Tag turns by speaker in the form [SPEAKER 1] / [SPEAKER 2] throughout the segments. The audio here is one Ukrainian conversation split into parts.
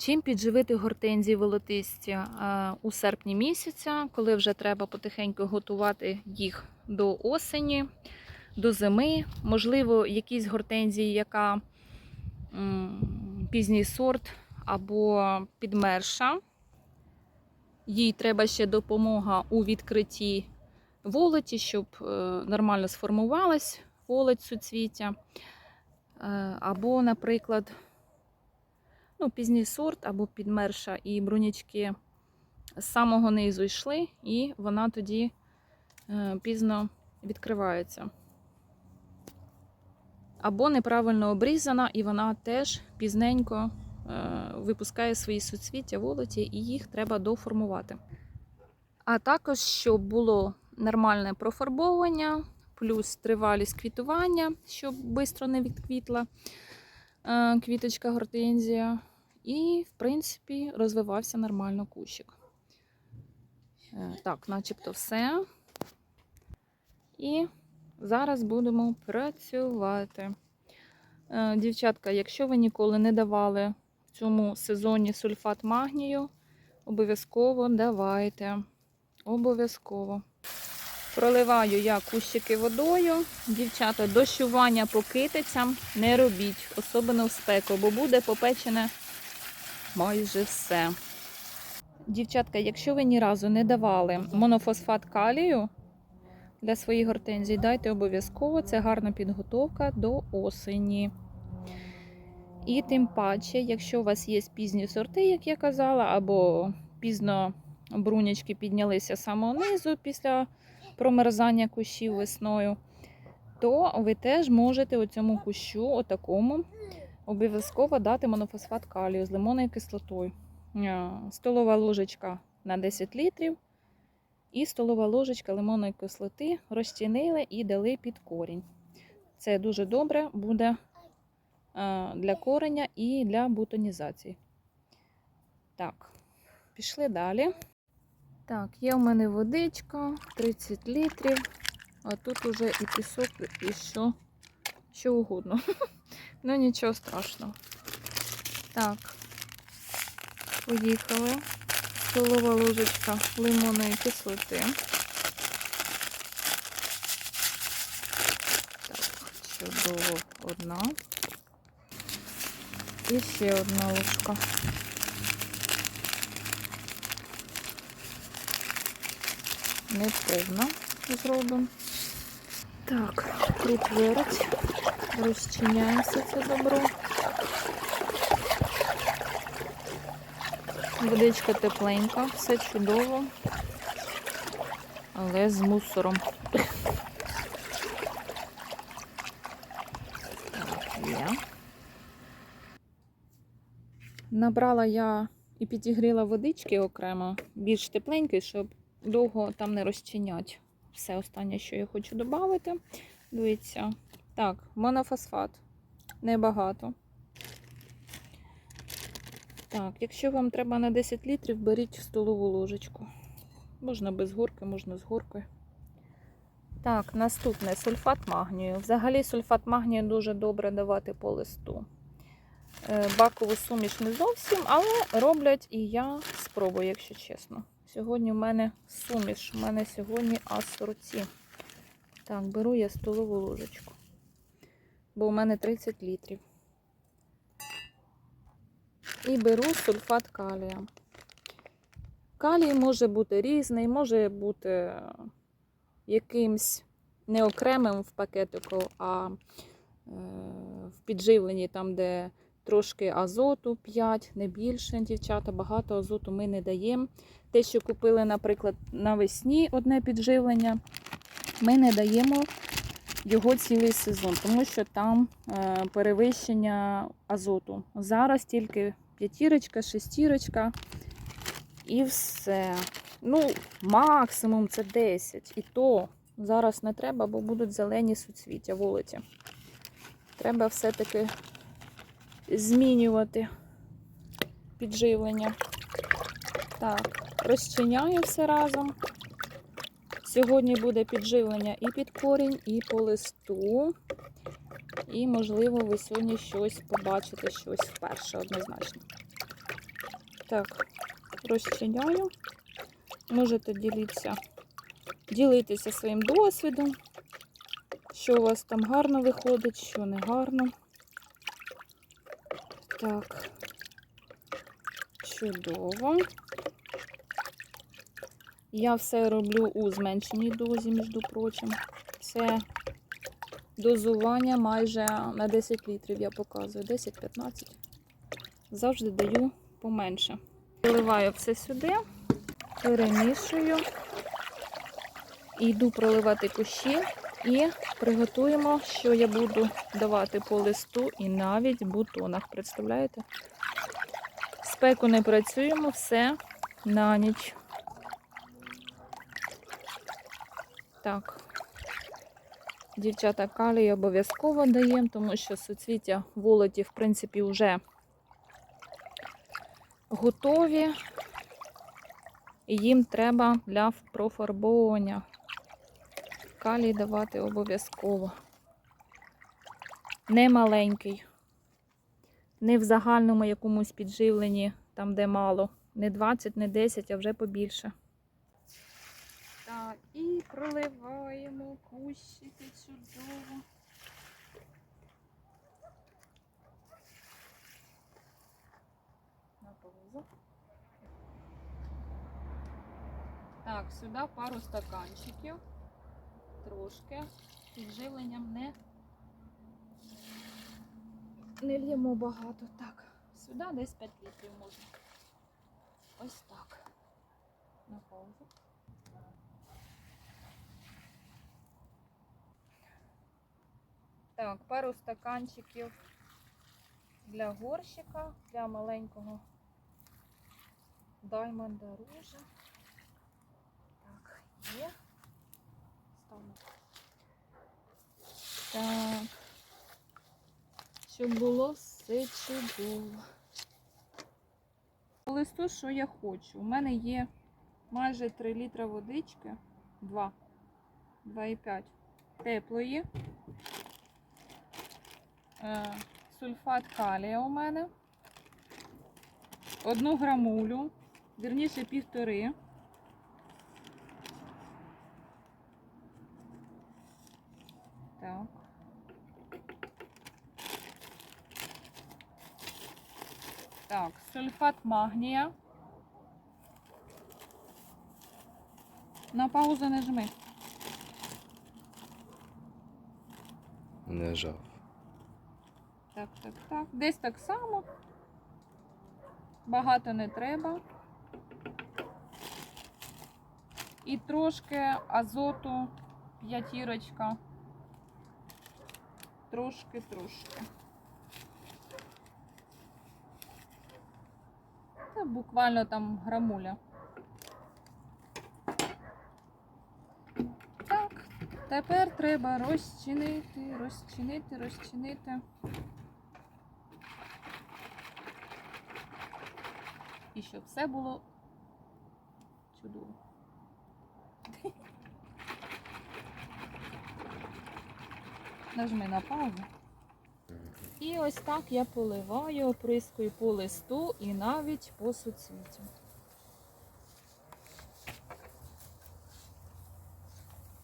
[SPEAKER 1] Чим підживити гортензії волотисті е, у серпні місяця, коли вже треба потихеньку готувати їх до осені, до зими. Можливо, якісь гортензії, яка пізній сорт або підмерша. Їй треба ще допомога у відкритті волоті, щоб е, нормально сформувалась волоть суцвіття. Е, Або, наприклад, ну, пізній сорт або підмерша і брунячки з самого низу йшли, і вона тоді е, пізно відкривається. Або неправильно обрізана, і вона теж пізненько е, випускає свої суцвіття волоті, і їх треба доформувати. А також, щоб було нормальне профарбовування, плюс тривалість квітування, щоб швидко не відквітла е, квіточка гортензія. І, в принципі, розвивався нормально кущик. Е, Так, начебто все. І зараз будемо працювати. Е, Дівчатка, якщо ви ніколи не давали в цьому сезоні сульфат магнію, обов'язково давайте. Обов'язково. Проливаю я кущики водою. Дівчата, дощування по китицям не робіть, особливо в спеку, бо буде попечене майже все. Дівчатка, якщо ви ні разу не давали монофосфат калію для своїх гортензій, дайте обов'язково. Це гарна підготовка до осені. І тим паче, якщо у вас є пізні сорти, як я казала, або пізно брунячки піднялися самого низу після промерзання кущів весною, то ви теж можете у цьому кущу, отакому, обов'язково дати монофосфат калію з лимонною кислотою. Е, Столова ложечка на 10 літрів і столова ложечка лимонної кислоти розчинили і дали під корінь. Це дуже добре буде е, для кореня і для бутонізації. Так, пішли далі. Так, є в мене водичка 30 літрів, а тут уже і пісок, і що, що угодно. Ну, нічого страшного. Так, поїхали. Столова ложечка лимонної кислоти. Так, чудово одна. І ще одна ложка. Не повна зробимо. Так, притворить. Розчиняється це добро. Водичка тепленька, все чудово, але з мусором. Так, є. Набрала я і підігріла водички окремо, більш тепленький, щоб довго там не розчинять. Все останнє, що я хочу додати. Дивіться. Так, монофосфат. Небагато. Так, якщо вам треба на 10 літрів, беріть столову ложечку. Можна без горки, можна з горкою. Так, наступне сульфат магнію. Взагалі сульфат магнію дуже добре давати по листу. Е, Бакову суміш не зовсім, але роблять і я спробую, якщо чесно. Сьогодні в мене суміш, у мене сьогодні асорці. Так, беру я столову ложечку. Бо у мене 30 літрів. І беру сульфат калія. Калій може бути різний, може бути якимсь не окремим в пакетику, а е, в підживленні, там, де трошки азоту 5, не більше, дівчата, багато азоту ми не даємо. Те, що купили, наприклад, навесні одне підживлення, ми не даємо його цілий сезон, тому що там е, перевищення азоту. Зараз тільки п'ятірочка, шестірочка і все. Ну, максимум це 10. І то зараз не треба, бо будуть зелені суцвіття волоті. Треба все-таки змінювати підживлення. Так, розчиняю все разом. Сьогодні буде підживлення і під корінь, і по листу. І, можливо, ви сьогодні щось побачите, щось вперше однозначно. Так, розчиняю. Можете ділитися, ділитися своїм досвідом, що у вас там гарно виходить, що не гарно. Так, чудово. Я все роблю у зменшеній дозі, між прочим. Це дозування майже на 10 літрів я показую, 10-15. Завжди даю поменше. Виливаю все сюди, перемішую, йду проливати кущі і приготуємо, що я буду давати по листу і навіть бутонах. Представляєте? Спеку не працюємо, все на ніч. Так. Дівчата калій обов'язково даємо, тому що суцвіття волоті, в принципі, вже готові. І їм треба для профарбовування. Калій давати обов'язково. Не маленький. Не в загальному якомусь підживленні, там де мало. Не 20, не 10, а вже побільше. І проливаємо кущики чудово. На паузу. Так, сюди пару стаканчиків. Трошки. Підживленням не, не л'ємо багато. Так, сюди десь 5 літрів можна. Ось так. На паузу. Так, пару стаканчиків для горщика, для маленького даймонда ружа. Так, є. Ставимо. Так. Щоб було все чудово. По листу, що я хочу? У мене є майже 3 літра водички. 2. 2,5 теплої. Е, Сульфат калія у мене. Одну грамулю, вірніше півтори. Так. Так, сульфат магнія. На паузу не жми.
[SPEAKER 2] Не жав.
[SPEAKER 1] Так, так, так. Десь так само. Багато не треба. І трошки азоту, п'ятірочка. Трошки, трошки. Це буквально там грамуля. Так, тепер треба розчинити, розчинити, розчинити. І щоб все було чудово. Нажми на паузу. І ось так я поливаю, оприскую по листу і навіть по суцвіттю.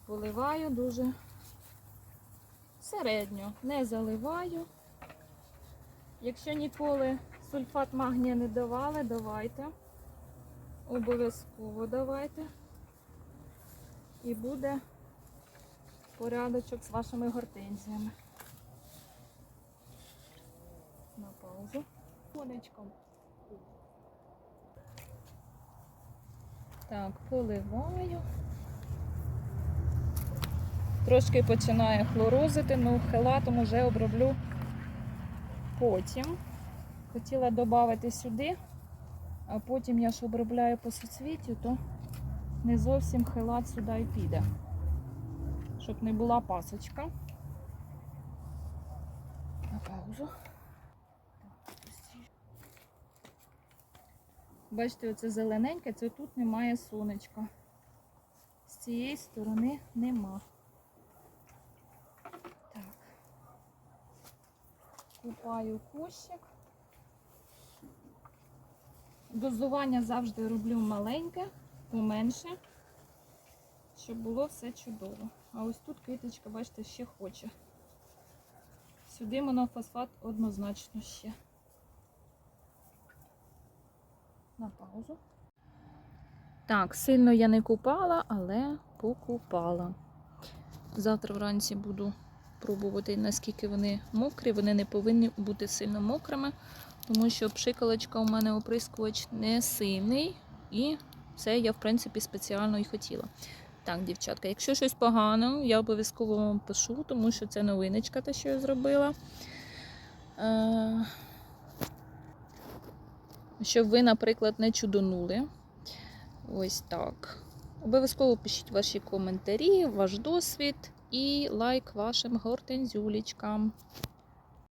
[SPEAKER 1] Поливаю дуже середньо, не заливаю. Якщо ніколи сульфат магнія не давали, давайте. Обов'язково давайте. І буде порядочок з вашими гортензіями. На паузу. Конечком. Так, поливаю. Трошки починає хлорозити, ну хелатом уже оброблю потім. Хотіла додати сюди, а потім я ж обробляю по суцвіттю, то не зовсім хелат сюди і піде. Щоб не була пасочка. На паузу. Бачите, оце зелененьке, це тут немає сонечка. З цієї сторони нема. Так. Купаю кущик. Дозування завжди роблю маленьке, поменше, щоб було все чудово. А ось тут квіточка, бачите, ще хоче. Сюди монофосфат однозначно ще. На паузу. Так, сильно я не купала, але покупала. Завтра вранці буду пробувати, наскільки вони мокрі. Вони не повинні бути сильно мокрими, тому що пшикалочка у мене оприскувач не сильний. І це я, в принципі, спеціально і хотіла. Так, дівчатка, якщо щось погано, я обов'язково вам пишу, тому що це новиночка, те, що я зробила. Е, Щоб ви, наприклад, не чудонули. Ось так. Обов'язково пишіть ваші коментарі, ваш досвід і лайк вашим гортензюлічкам.